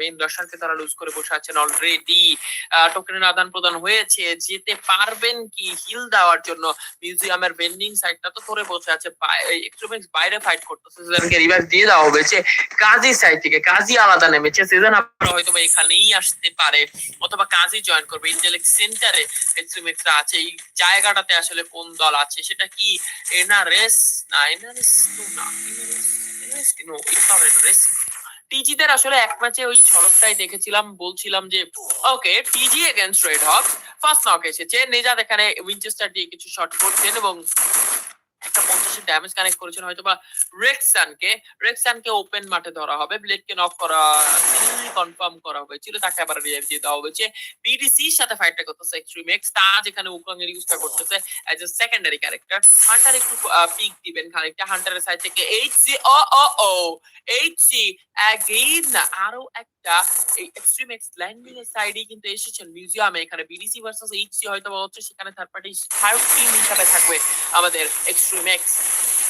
Main দর্শনকে তারা loose করে বসে আছেন অলরেডি টোকেনের আদান প্রদান হয়েছে। যেতে পারবেন কি? হিল দেওয়ার জন্য মিউজিয়ামের ভেন্ডিং সাইডটা তো ধরে বসে আছে। এক্সট্রোমিক্স বাইরে ফাইট করতেছে। সিজনকে রিভাইভ দিয়ে দেওয়া হয়েছে কাজী সাইড থেকে। কাজী আলাদা নেমেছে। সিজন আপনারা হয়তো এখানেই আসতে পারে। অথবা কাজী জয়েন করবে। ইন্টেলেক্ট সেন্টারে এক্সট্রিমিক্সরা আছে। এই জায়গাটাতে আসলে কোন দল আছে? সেটা কি এনআরএস না এনআরএস না। NRS no it's not NRS টিজিদের আসলে এক ম্যাচে ওই ঝলকটাই দেখেছিলাম, বলছিলাম যে okay TG against red hawk first knock এসেছে। নেজাদ এখানে উইনচেস্টার দিয়ে কিছু শট করছেন এবং একটা পঞ্চাশের ড্যামেজ কানেক্ট করেছেন হয়তো বা ওপেন মাঠে ধরা হবে ব্লেডকে নক করা কনফার্ম করা হয়েছিল, তাকে আবার দিয়ে দেওয়া হয়েছে। বিডিসির সাথে ফাইটটা করতেছে এক্সট্রিম এক্স তা যেখানে উকং এর ইউজটা করতেছে এ সেকেন্ডারি ক্যারেক্টার হান্টার একটু পিক দিবেন খানিকটা হান্টারের সাইড থেকে H C O O O H C again আরও একটা, এই এক্সট্রিম এক্স ল্যান্ডিং এর সাইডে কিন্তু এসেছেন মিউজিয়ামে এখানে বিডিসি ভার্সেস এইচ সি হয়তো হচ্ছে, সেখানে থার্ড পার্টি থার্ড টিম হিসাবে থাকবে আমাদের এক্সট্রিম mix.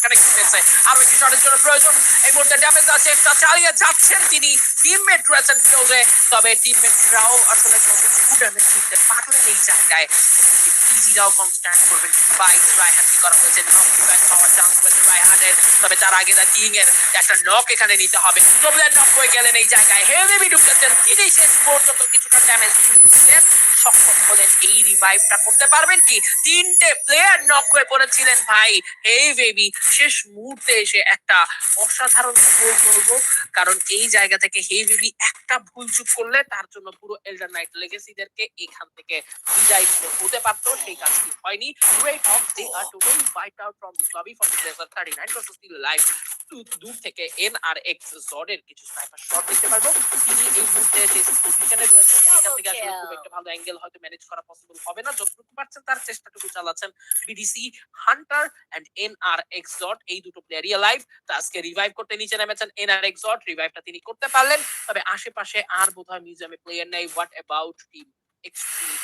কানেক্ট পেয়েছে আরও একটি জন্য প্রয়োজন। এই মুহূর্তে ড্যামেজ আছে, একটা চালিয়ে যাচ্ছেন তিনি। টিমমেট রয়েছেন ক্লোজে তবে টিমমেটরাও আসলে কিছু ড্যামেজ দিতে পারলেন এই জায়গায়। হয়েছে। তার আগে একটা নক এখানে নিতে হবে। নক হয়ে গেলেন এই জায়গায়। হেভি ঢুকেছেন তিনি শেষ পর্যন্ত কিছুটা ড্যামেজ সক্ষম হলেন এই রিভাইভটা করতে পারবেন কি? তিনটে প্লেয়ার নক হয়ে পড়েছিলেন ভাই। এই বেবি শেষ মুহূর্তে এসে একটা অসাধারণ গোল করব। কারণ এই জায়গা থেকে হে বিবি একটা ভুল চুপ করলে তার জন্য পুরো এল্ডার নাইট লেগেসিদেরকে এখান থেকে বিদায় নিতে হতে পারত। সেই কাজটি হয়নি। Great of they are totally wipe out from this lobby from this 39 versus live দূর থেকে এন আর এক্স জডের কিছু স্নাইপার শট দেখতে পারব। তিনি এই মুহূর্তে যে পজিশনে রয়েছে সেখান থেকে আসলে খুব একটা ভালো অ্যাঙ্গেল হয়তো ম্যানেজ করা পসিবল হবে না। যতটুকু পারছেন তার চেষ্টাটুকু চালাচ্ছেন BDC hunter and N R X জড এই দুটো প্লেয়ারই লাইভ তা আজকে রিভাইভ করতে নিচে নেমেছেন এন আর এক্স জড রিভাইভটা তিনি করতে পারলেন। তবে আশেপাশে আর বোধহয় মিউজিয়ামে প্লেয়ার নেই। What about team X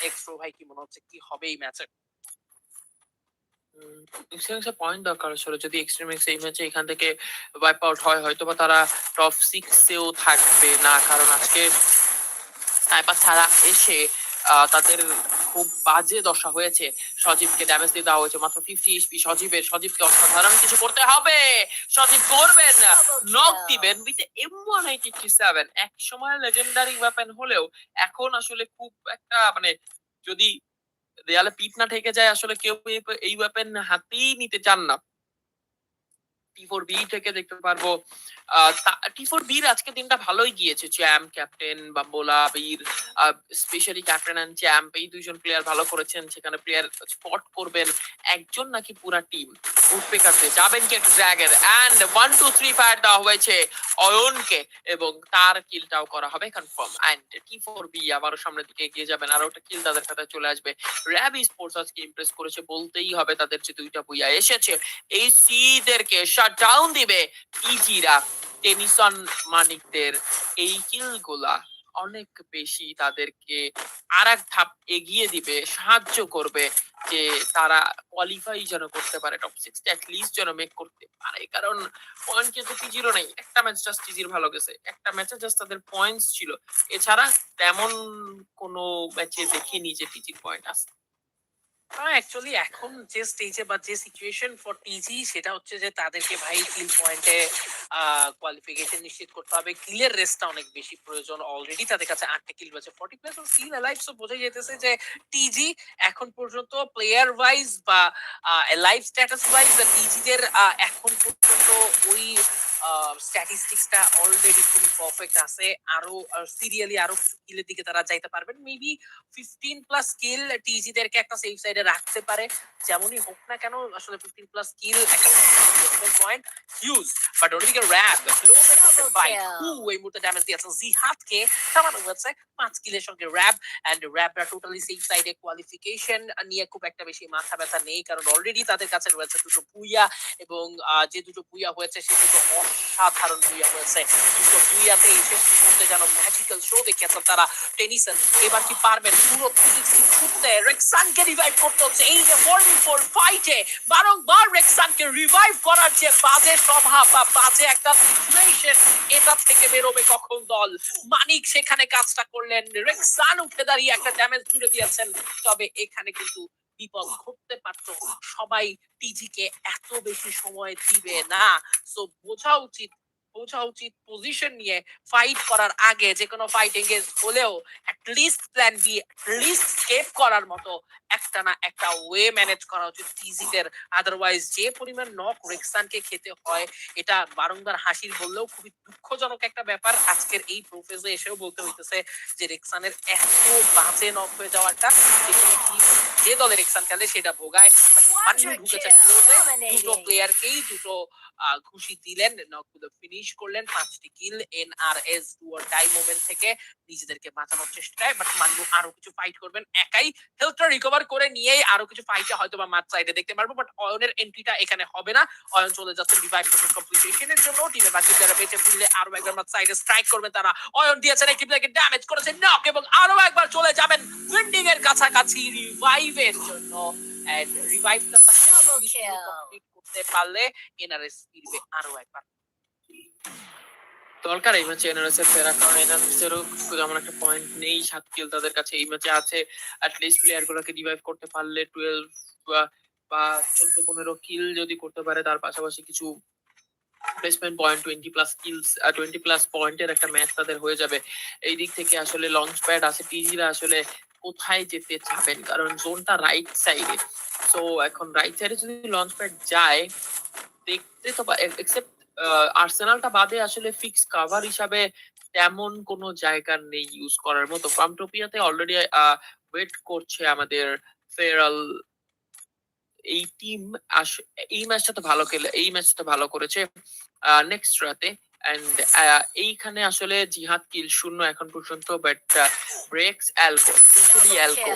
X ভাই কি মনে হচ্ছে কি হবে এই ম্যাচে এক্সট্রিমিক্সের পয়েন্ট দরকার ছিল যদি এক্সট্রিমিক্স এই ম্যাচে এখান থেকে ওয়াইপ আউট হয় হয়তো বা তারা টপ সিক্সেও থাকবে না কারণ আজকে স্নাইপার ছাড়া এসে তাদের খুব বাজে দশা হয়েছে। সজীবকে ড্যামেজ দিয়ে দেওয়া হয়েছে মাত্র ফিফটি এইচপি সজীবের সজীবকে অসাধারণ কিছু করতে হবে। সজীব করবেন নক দিবেন with M one eighty seven এক সময় লেজেন্ডারি ওয়েপেন হলেও এখন আসলে খুব একটা মানে যদি দেয়ালে পিট না ঠেকে যায়, আসলে কেউ এই- ওয়েপেন হাতেই নিতে চান না। টি ফোর বি থেকে দেখতে পারব। টি ফোর বির আজকে দিনটা ভালোই গিয়েছে। চ্যাম্প ক্যাপ্টেন বাম্বোলা বীর স্পেশালি ক্যাপ্টেন অ্যান্ড চ্যাম্প এই দুইজন প্লেয়ার ভালো করেছেন। সেখানে প্লেয়ার স্পট করবেন একজন নাকি পুরা টিম উঠবে কাটতে যাবেন কি একটা ড্র্যাগের। And one two three fire দেওয়া হয়েছে অয়নকে এবং তার কিলটাও করা হবে confirm and T four B আবারও সামনের দিকে এগিয়ে যাবেন। আরও একটা কিল তাদের খাতায় চলে আসবে। র্যাব স্পোর্টস আজকে ইমপ্রেস করেছে বলতেই হবে তাদের যে দুইটা বুইয়া এসেছে। এই সিদেরকে শাট ডাউন দিবে পিজিরা টেনিসন মানিকদের এই কিলগুলা অনেক বেশি তাদেরকে আর এক ধাপ এগিয়ে দিবে, সাহায্য করবে যে তারা কোয়ালিফাই যেন করতে পারে টপ সিক্স অ্যাটলিস্ট যেন মেক করতে পারে। কারণ পয়েন্ট কিন্তু পিজিরও নেই, একটা ম্যাচ জাস্ট জিরো ভালো গেছে। একটা ম্যাচে জাস্ট তাদের পয়েন্টস ছিল। এছাড়া তেমন কোনো ম্যাচে দেখিনি যে টিজির পয়েন্ট আছে। অ্যাকচুয়ালি এখন যে স্টেজে বা যে সিচুয়েশন ফর টিজি সেটা হচ্ছে যে তাদেরকে ভাই কিল পয়েন্টে কোয়ালিফিকেশন নিশ্চিত করতে হবে। কিলের রেসটা অনেক বেশি প্রয়োজন অলরেডি তাদের কাছে আটটা কিল রয়েছে forty plus still alive so বোঝা যেতেছে যে টিজি এখন পর্যন্ত প্লেয়ার ওয়াইজ বা লাইফ স্ট্যাটাস ওয়াইজ টিজিদের এখন পর্যন্ত ওই স্ট্যাটিস্টিক্সটা অলরেডি খুবই পারফেক্ট আছে। আরও সিরিয়ালি আরও স্কিলের দিকে তারা যাইতে পারবেন। মেবি ফিফটিন প্লাস স্কিল টিজিদেরকে একটা সেফ সাইডে রাখতে পারে যেমনই হোক না কেন আসলে fifteen plus skill point huge but ওদিকে হু এই মুহূর্তে ড্যামেজ দিয়েছে জিহাদকে। থামানো হয়েছে পাঁচ কিলের সঙ্গে র্যাব এন্ড র্যাবরা টোটালি সেফ সাইডে কোয়ালিফিকেশন নিয়ে খুব একটা বেশি মাথা ব্যথা নেই কারণ অলরেডি তাদের কাছে রয়েছে দুটো বুইয়া এবং যে দুটো বুইয়া হয়েছে সে দুটো অসাধারণ বুইয়া হয়েছে। দুটো এই শেষ মুহূর্তে যেন ম্যাজিক্যাল শো দেখিয়েছে তারা টেনিসন এবার কি পারবেন? পুরো ছুটতে রেক্সানকে রিভাইভ করতে এই যে ফোর ফোর ফাইটে বারংবার রেক্সানকে রিভাইভ করার যে বাজে স্বভাব বা বাজে একটা সিচুয়েশন এটা থেকে বেরোবে কখন দল? মানিক সেখানে কাজটা করলেন। রেক্সান উঠে দাঁড়িয়ে একটা ড্যামেজ জুড়ে দিয়েছেন। তবে এখানে কিন্তু বিপদ ঘটতে পারতো। সবাই টিজি কে এত বেশি সময় দিবে না। সো বোঝা উচিত বোঝা উচিত পজিশন নিয়ে ফাইট করার আগে যে কোনো ফাইট এঙ্গেজ হলেও least plan B least escape করার মতো একটা না একটা ওয়ে ম্যানেজ করা উচিত টিজিদের আদারওয়াইজ যে পরিমাণ নক রেক্সানকে খেতে হয় এটা বারংবার হাসির বললেও খুবই দুঃখজনক একটা ব্যাপার। আজকের এই প্রোফেসে এসেও বলতে হইতেছে যে রেক্সানের এত বাজে নক হয়ে যাওয়াটা যে দলের রেক্সান খেলে সেটা ভোগায়। ঢুকেছে দুটো প্লেয়ারকেই দুটো আহ, ঘুষি দিলেন। নকগুলো ফিনিশ করলেন পাঁচটি কিল এন আর এস ডুয়ার টাই মোমেন্ট থেকে নিজেদেরকে বাঁচানোর চেষ্টায় বাট মান্নু আরও কিছু ফাইট করবেন একাই। হেলথটা রিকভার করে নিয়েই আরও কিছু ফাইটে হয়তো বা মাঠ সাইডে দেখতে পারব বাট অয়নের এন্ট্রিটা এখানে হবে না। অয়ন চলে যাচ্ছে রিভাইভ প্রসেস কমপ্লিটেশনের জন্য। টিমের বাকি যারা বেঁচে ফিরলে আরও একবার মাঠ সাইডে স্ট্রাইক করবে তারা। অয়ন দিয়েছেন একটি প্লেয়ারকে ড্যামেজ করেছে নক এবং আরও একবার চলে যাবেন উইন্ডিং এর কাছাকাছি রিভাইভের জন্য। এন্ড রিভাইভটা কমপ্লিট করতে পারলে এনআরএস ফিরবে আরও একবার। দরকার এই ম্যাচে এনআরএস এর ফেরা কারণ এনআরএস এরও তেমন একটা পয়েন্ট নেই। সাত কিল তাদের কাছে এই ম্যাচে আছে। অ্যাটলিস্ট প্লেয়ার গুলোকে রিভাইভ করতে পারলে টুয়েলভ বা চোদ্দ, পনেরো কিল যদি করতে পারে, তার পাশাপাশি কিছু placement point twenty plus kills twenty plus পয়েন্টের একটা ম্যাচ তাদের হয়ে যাবে। এই দিক থেকে আসলে লঞ্চ প্যাড আছে। টিজিরা আসলে কোথায় যেতে চাবেন? কারণ জোনটা রাইট সাইডে সো এখন রাইট সাইডে যদি লঞ্চ প্যাড যায়, দেখতে তো এক্সেপ্ট আর্সেনালটা বাদে আসলে ফিক্স কাভার হিসাবে তেমন কোনো জায়গা নেই ইউজ করার মতো। ফার্মটোপিয়াতে অলরেডি ওয়েট করছে আমাদের ফেরাল এই টিম এই ম্যাচটা তো ভালো খেলে এই ম্যাচটা তো ভালো করেছে নেক্সট রাতে। এন্ড এইখানে আসলে জিহাদ কিল শূন্য এখন পর্যন্ত বাট ব্রেক্স অ্যালকো অ্যালকো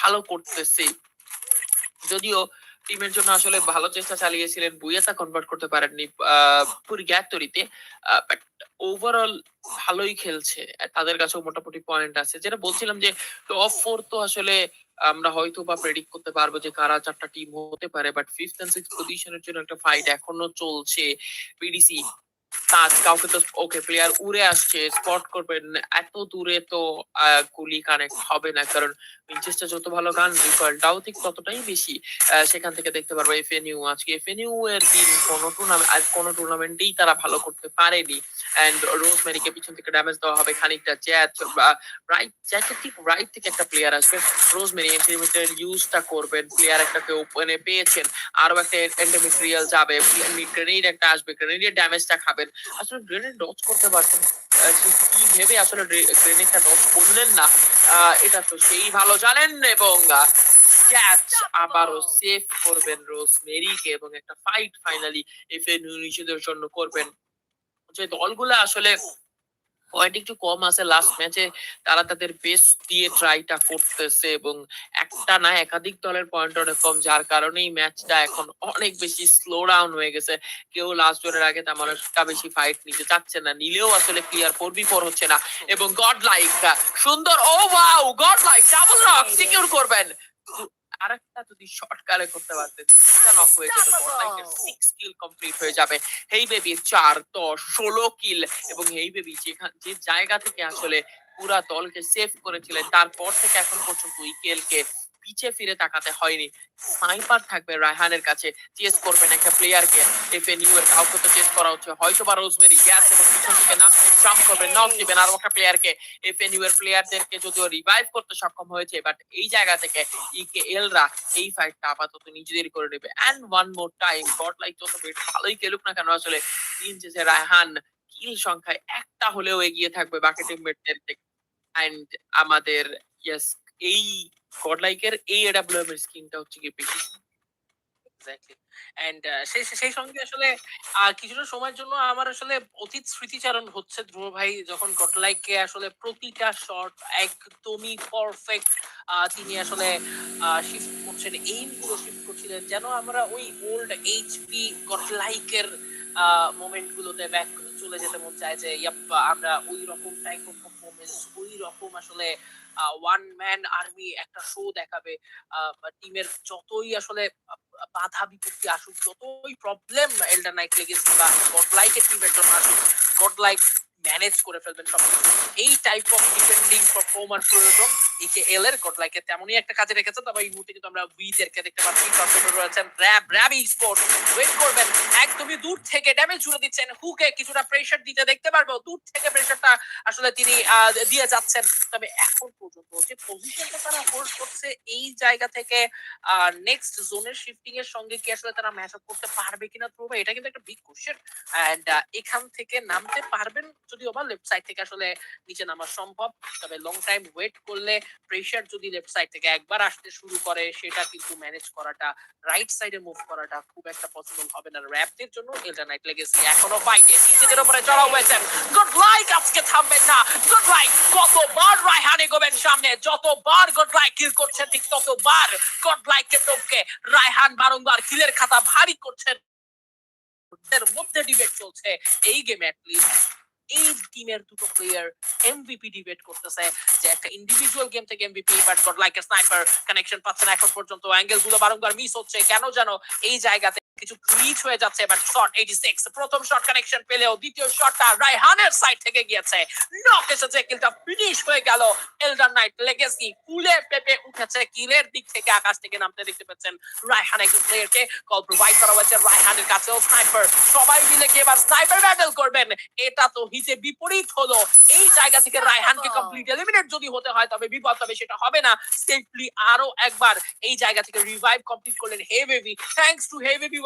ভালো করতেছে। যদিও টিমের জন্য আসলে ভালো চেষ্টা চালিয়েছিলেন। বুয়েতা কনভার্ট করতে পারেননি আহ, পুরি গ্যাটরিতে বাট ওভারঅল ভালোই খেলছে। তাদের কাছেও মোটামুটি পয়েন্ট আছে। যেটা বলছিলাম যে টপ ফোর তো আসলে আমরা হয়তো বা প্রেডিক্ট করতে পারব যে কারা চারটা টিম হতে পারে বাট ফিফথ এন্ড সিক্স পজিশনের জন্য একটা ফাইট এখনও চলছে পিডিসি কাজ কাউকে তো ওকে প্লেয়ার উড়ে আসছে স্পট করবেন এত দূরে তো গুলি কানেক্ট হবে না। কারণ উইনচেস্টার যত ভালো গান রিকয়েলটাও ঠিক ততটাই বেশি। সেখান থেকে দেখতে পারব এফএনইউ আজকে এফএনইউ এর দিন কোনো টুর্নামেন্ট কোনো টুর্নামেন্টেই তারা ভালো করতে পারেনি। এন্ড রোজমেরিকে পিছন থেকে ড্যামেজ দেওয়া হবে খানিকটা। জ্যাচ বা রাইট জ্যাচের ঠিক রাইট থেকে একটা প্লেয়ার আসবে। রোজমেরি এন্টিমিটার ইউজটা করবেন। প্লেয়ার একটাকে ওপেনে পেয়েছেন। আরও একটা এন্টিমিটেরিয়াল যাবে। গ্রেনেড একটা আসবে। গ্রেনেডের ড্যামেজটা খাবেন। আসলে গ্রেনেড ডচ করতে পারছেন কি ভেবে আসলে গ্রেনেডটা ডচ করলেন না? এটা তো সেই ভালো জানেন এবং ক্যাচ আবারও সেভ করবেন রোজ মেরিকে এবং একটা ফাইট ফাইনালি এফএ নিজেদের জন্য করবেন। যে দলগুলো আসলে পয়েন্ট একটু কম আছে লাস্ট ম্যাচে তারা তাদের বেস্ট দিয়ে ট্রাইটা করতেছে এবং একটা না একাধিক দলের পয়েন্ট অনেক কম, যার কারণেই ম্যাচটা এখন অনেক বেশি স্লো ডাউন হয়ে গেছে। কেউ লাস্ট জনের আগে তেমন একটা বেশি ফাইট নিতে চাচ্ছে না, নিলেও আসলে ক্লিয়ার ফোর বি ফোর হচ্ছে না এবং গড লাইক সুন্দর ও wow god like double knock secure করবেন। আরেকটা যদি শর্ট কালে করতে পারতেন তিনটা নক হয়ে যেত। সিক্স কিল কমপ্লিট হয়ে যাবে। হেই বেবি চার দশ ষোলো কিল এবং হেই বেবি যেখান যে জায়গা থেকে আসলে পুরা দলকে সেভ করেছিলেন তারপর থেকে এখন পর্যন্ত উইকেলকে পিছে ফিরে তাকাতে হয়নি। স্নাইপার থাকবে রায়হানের কাছে। চেস করবেন একটা প্লেয়ারকে। এফ এ নিউ এর কাউকে তো চেস করা হচ্ছে। হয়তো বা রোজমেরি গ্যাস এবং পিছন থেকে নাম জাম্প করবেন নক দিবেন আরও একটা প্লেয়ারকে। এফ এ নিউ এর প্লেয়ারদেরকে যদিও রিভাইভ করতে সক্ষম হয়েছে বাট এই জায়গা থেকে ইকে এলরা এই ফাইটটা আপাতত নিজেদের করে নেবে। And one more time god like যত ভালোই খেলুক না কেন, আসলে তিন শেষে রায়হান কিল সংখ্যায় একটা হলেও এগিয়ে থাকবে বাকি টিমমেটদের থেকে। এন্ড আমাদের ইয়েস এই গডলাইকের এই এডাব্লিউএম এর হচ্ছে কি এন্ড সেই সেই সঙ্গে আসলে কিছুটা সময়ের জন্য আমার আসলে অতীত স্মৃতিচারণ হচ্ছে ধ্রুব ভাই, যখন গটলাইককে আসলে প্রতিটা শট একদমই পারফেক্ট তিনি আসলে শিফট করছেন এইমগুলো শিফট করছিলেন, যেন আমরা ওই ওল্ড এইচপি গটলাইকের মোমেন্ট গুলোতে ব্যাক চলে যেতে মন চায় যে ইয়াপ আমরা ওই রকম টাইপ অফ পারফরমেন্স ওই রকম আসলে ওয়ান ম্যান আর্মি একটা শো দেখাবে। টিমের যতই আসলে বাধা বিপত্তি আসুক, যতই প্রবলেম এল্ডার নাইট লেগেছে বা গড গডলাইকের টিমের জন্য আসুক গডলাইক ম্যানেজ করে ফেলবেন সবকিছু। এই টাইপ অফ ডিফেন্ডিং পারফর্মার প্রয়োজন। একে এল এর গডলাইকে তেমনই একটা কাজে রেখেছে তবে এই মুহূর্তে কিন্তু আমরা উইদেরকে দেখতে পাচ্ছি। টর্পেডো রয়েছেন র্যাব র্যাব স্পোর্ট ওয়েট করবেন। একদমই দূর থেকে ড্যামেজ জুড়ে দিচ্ছেন। হুকে কিছুটা প্রেশার দিতে দেখতে পারব। দূর থেকে প্রেশারটা আসলে তিনি দিয়ে যাচ্ছেন। তবে এখন পর্যন্ত যে পজিশনটা তারা হোল্ড করছে, এই জায়গা থেকে নেক্সট জোনের শিফটিং এর সঙ্গে কি আসলে তারা ম্যাচ আপ করতে পারবে কিনা প্রভা এটা কিন্তু একটা বিগ কোশ্চেন এন্ড এখান থেকে নামতে পারবেন যদিও বা লেফট সাইড থেকে আসলে নিচে নামা সম্ভব, তবে লং টাইম ওয়েট করলে প্রেশার যদি লেফট সাইড থেকে একবার আসতে শুরু করে, সেটা কিন্তু ম্যানেজ করাটা রাইট সাইডে মুভ করাটা খুব একটা পসিবল হবে না। র্যাপদের জন্য এলটা নাইট লেগেছে এখনও ফাইটে নিজেদের উপরে চড়া হয়েছেন। গুড লাইক আজকে থামবেন না। গুড লাইক কতবার রায়হান এগোবেন সামনে, যতবার গুড লাইক কিল করছে, ঠিক ততবার গড লাইককে টপকে রায়হান বারংবার কিলের খাতা ভারী করছেন মধ্যে ডিবেট চলছে, এই গেমে অ্যাটলিস্ট এই টিমের দুটো প্লেয়ার এমভিপি ডিবেট করতেছে যে একটা ইন্ডিভিজুয়াল গেম থেকে MVP but god like a sniper connection পাচ্ছে না এখন পর্যন্ত। অ্যাঙ্গেলগুলো বারংবার মিস হচ্ছে। কেন জানো এই জায়গাতে কিছু গ্লিচ হয়ে যাচ্ছে বাট শট 86 প্রথম শট কানেকশন পেলেও দ্বিতীয় শটটা রায়হানের সাইড থেকে গিয়েছে। নক এসেছে কিলটা ফিনিশ হয়ে গেল এলডার নাইট লেগেসি ফুলে পেপে উঠেছে কিলের দিক থেকে, আকাশ থেকে নামতে দেখতে পাচ্ছেন রায়হান একজন প্লেয়ারকে কল প্রোভাইড করা হয়েছে রায়হানের কাছেও স্নাইপার সবাই মিলে কি এবার স্নাইপার ব্যাটল করবেন? এটা তো হিতে বিপরীত হলো। এই জায়গা থেকে রায়হানকে কমপ্লিট এলিমিনেট যদি হতে হয়, তবে বিপদ তবে সেটা হবে না। সেফলি আরও একবার এই জায়গা থেকে রিভাইভ কমপ্লিট করলেন hey baby thanks to hey baby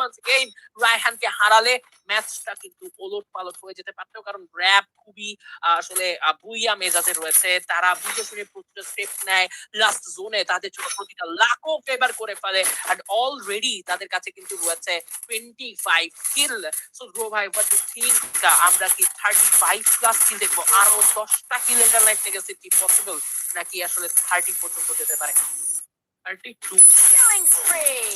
তাদের কাছে কিন্তু রয়েছে আমরা কি দেখব? আরও দশটা কিল লাইফ থেকে কি পসিবল নাকি আসলে থার্টি পর্যন্ত যেতে পারে? Thirty two Killing spree.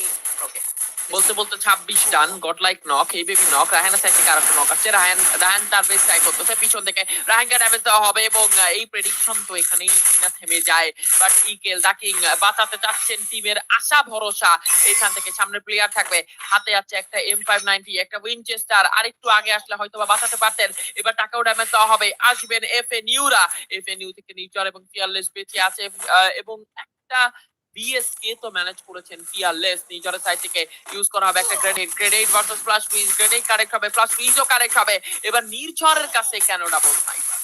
বলতে বলতে ছাব্বিশ ডান গট লাইক নক এই বেবি নক রাহানের সাইড থেকে আরেকটা নক আসছে। রাহান রাহান তার বেশ ট্রাই করতেছে। পিছন থেকে রাহানকে ড্যামেজ দেওয়া হবে এবং এই প্রেডিকশন তো এখানেই কিনা থেমে যায়। বাট ইকেল ডাকিং বাঁচাতে চাচ্ছেন টিমের আশা ভরসা। এখান থেকে সামনে প্লেয়ার থাকবে। হাতে আছে একটা এম ফাইভ নাইনটি একটা উইনচেস্টার আর একটু আগে আসলে হয়তো বা বাঁচাতে পারতেন। এবার টাকাও ড্যামেজ দেওয়া হবে। আসবেন এফ এ নিউরা এফ এ নিউ থেকে নিউচর এবং ফিয়ারলেস বেঁচে আছে এবং একটা বিএসকে তো ম্যানেজ করেছেন ফিয়ারলেস নিজের সাইড থেকে ইউজ করা হবে একটা গ্রেনেড গ্রেনেড ভার্সেস প্লাস উইজ গ্রেনেড কারেক্ট হবে প্লাস উইজও কারেক্ট হবে। এবার নির্ঝরের কাছে কেন ডাবল স্নাইপার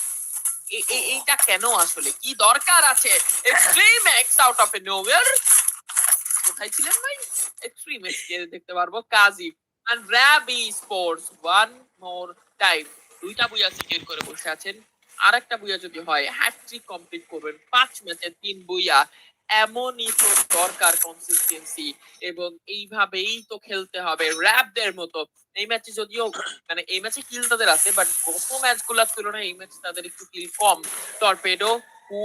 এইটা কেন আসলে? কি দরকার আছে? Extreme X out of a nowhere কোথায় ছিলেন ভাই? এক্সট্রিম এক্স দেখতে পারব, কাজী। এন্ড র্যাবি স্পোর্টস ওয়ান মোর টাইম দুইটা বুইয়া সিকিউর করে বসে আছেন। আর একটা বুইয়া যদি হয় হ্যাট্রিক কমপ্লিট করবেন। পাঁচ ম্যাচে তিন বুইয়া এমনই তো দরকার কনসিস্টেন্সি এবং এইভাবেই তো খেলতে হবে। র্যাবদের মতো। এই ম্যাচে যদিও মানে এই ম্যাচে কিল তাদের আছে বাট গত ম্যাচগুলার তুলনায় এই ম্যাচে তাদের একটু কিল কম। টর্পেডো হু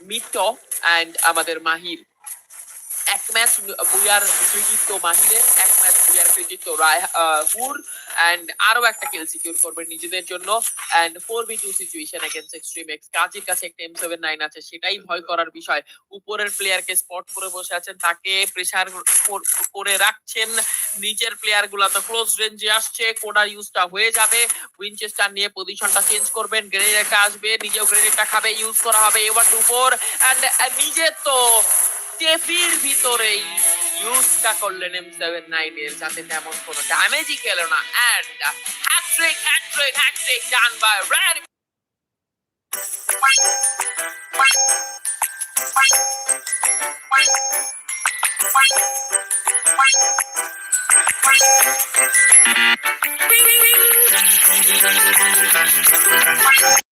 মিটো অ্যান্ড আমাদের মাহির। এক ম্যাচ বুয়ার কৃতিত্ব মাহিরের এক ম্যাচ বুয়ার কৃতিত্ব হুর অ্যান্ড আরও একটা কিল সিকিউর করবে নিজেদের জন্য and four v two situation against extreme X কাজের কাছে একটা এম সেভেন নাইন আছে, সেটাই ভয় করার বিষয়। উপরের প্লেয়ারকে স্পট করে বসে আছেন, তাকে প্রেসার করে রাখছেন। নিচের প্লেয়ারগুলা তো ক্লোজ রেঞ্জে আসছে কোডা ইউজটা হয়ে যাবে। উইনচেস্টার নিয়ে পজিশনটা চেঞ্জ করবেন গ্রেনেড একটা আসবে, নিজেও গ্রেনেডটা খাবে ইউজ করা হবে এবার উপর অ্যান্ড নিজে তো টেফির ভিতরেই ইউজটা করলেন এম সেভেন নাইন এর, যাতে তেমন কোনো ড্যামেজই খেলো না। And hattrick hattrick hattrick done by red একটা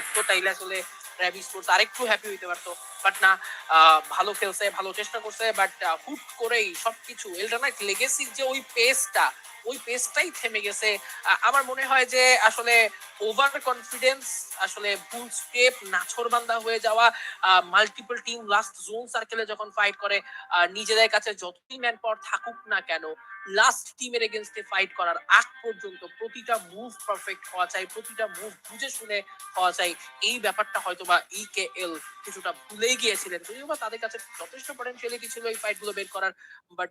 থাকতো, তাইলে আসলে ট্রাভিস স্পোর্টস আরেকটু হ্যাপি হইতে পারতো। বাট না ভালো খেলছে, ভালো চেষ্টা করছে বাট হুট করেই সবকিছু এলডানাইট লেগেসির যে ওই পেসটা ওই পেসটাই থেমে গেছে। আমার মনে হয় যে আসলে ওভার কনফিডেন্স আসলে ভুল স্টেপ নাছরবান্দা হয়ে যাওয়া মাল্টিপল টিম লাস্ট জোন সার্কেলে যখন ফাইট করে নিজেদের কাছে যতই ম্যান পাওয়ার থাকুক না কেন লাস্ট টিমের এগেনস্টে ফাইট করার আগ পর্যন্ত প্রতিটা মুভ পারফেক্ট হওয়া চাই, প্রতিটা মুভ বুঝে শুনে হওয়া চাই। এই ব্যাপারটা হয়তো বা ই কে এল কিছুটা ভুলেই গিয়েছিলেন। যদিও বা তাদের কাছে যথেষ্ট পটেনশিয়ালিটি ছিল এই ফাইটগুলো বের করার বাট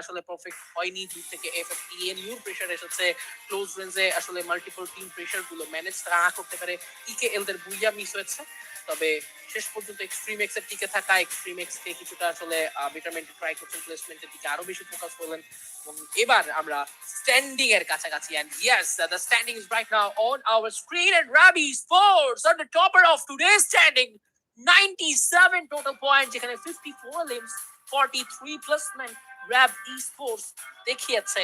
আসলে পারফেক্ট হয়নি। দূর থেকে এফ এফ এন ইউর প্রেশার এসেছে। ক্লোজ রেঞ্জে আসলে মাল্টিপল টিম প্রেশারগুলো ম্যানেজ না করতে পারে। ই কে এল দের বুইয়া মিস হয়েছে। তবে শেষ পর্যন্ত এক্সট্রিম এক্সের টিকে থাকা এক্সট্রিম এক্স কে কিছুটা আসলে বেটারমেন্ট ট্রাই করছেন প্লেসমেন্টের দিকে আরও বেশি ফোকাস করলেন এবং এবার আমরা স্ট্যান্ডিং এর কাছাকাছি and yes the standing is right now on our screen and Rabi Sports on the topper of today's standing 97 total points যেখানে 54 limbs 43 placement Rab e sports দেখিয়েছে।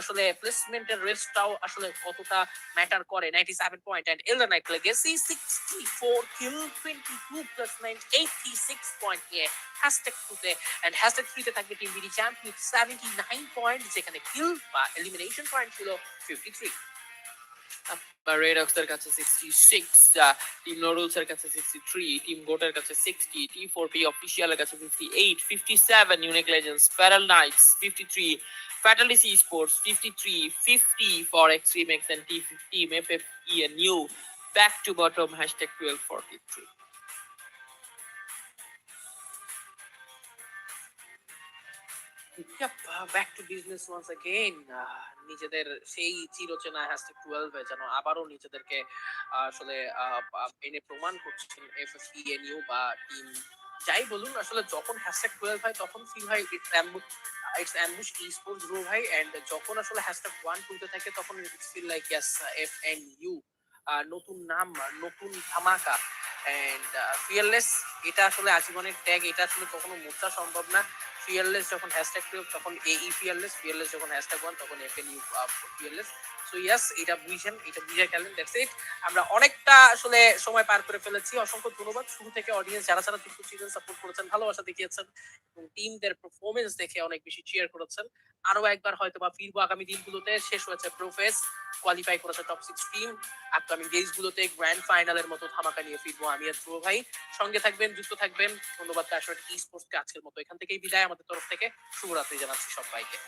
আসলে প্লেসমেন্টের রেস্টটাও আসলে কতটা ম্যাটার করে? 97 point and Elder Knight Legacy 64 kill 22 placement 86 point hashtag টুতে and hashtag থ্রিতে থাকবে team BD champ with 79 point যেখানে কিল বা এলিমিনেশন পয়েন্ট ছিল 53 বা রেড অক্সের কাছে সিক্সটি সিক্স টিম নোডলস এর কাছে সিক্সটি থ্রি টিম গোটের কাছে সিক্সটি টি ফোর পি অফিসিয়ালের কাছে fifty eight fifty seven unique legends parallel knights fifty three ফ্যাটালিসি sports fifty three fifty four extreme X and T ফিফটিম F F E N U back to bottom hashtag twelve forty three Yep, uh, back to business once again. Uh, নিজেদের সেই চিরচেনা hashtag টুয়েলভে যেন আবারও নিজেদেরকে আসলে এনে প্রমাণ করছেন এফ এফ বা টিম যাই বলুন, আসলে যখন হ্যাশট্যাগ টুয়েলভ হয়, তখন ফিল হয়? It's ambush it's ambush e sports grow হয় এন্ড যখন আসলে হ্যাশট্যাগ ওয়ান টুতে থাকে, তখন it's feel like yes F N U নতুন নাম, নতুন ধামাকা। এন্ড ফিয়ারলেস এটা আসলে আজীবনের ট্যাগ এটা আসলে কখনো মোচা সম্ভব না। ফিয়ারলেস যখন হ্যাশট্যাগ তখন এ ই ফিয়ারলেস ফিয়ারলেস যখন হ্যাশট্যাগ ওয়ান তখন F N U fearless so yes এটা বুঝেন, এটা বুঝে গেলেন দ্যাটস ইট আমরা অনেকটা আসলে সময় পার করে ফেলেছি। অসংখ্য ধন্যবাদ। শুরু থেকে অডিয়েন্স যারা যারা যুক্ত ছিলেন সাপোর্ট করেছেন, ভালোবাসা দেখিয়েছেন এবং টিমদের পারফরমেন্স দেখে অনেক বেশি চিয়ার করেছেন। আরও একবার হয়তো বা ফিরবো আগামী দিনগুলোতে। শেষ হয়েছে প্রোফেস কোয়ালিফাই করেছে top six team upcoming days গুলোতে গ্র্যান্ড ফাইনালের মতো ধামাকা নিয়ে ফিরবো আমি আর ধ্রুব ভাই। সঙ্গে থাকবেন, যুক্ত থাকবেন। ধন্যবাদ ক্যাশওয়ার্ড ই স্পোর্টসকে আজকের মতো এখান থেকেই বিদায়। আমাদের তরফ থেকে শুভরাত্রি জানাচ্ছি সবাইকে।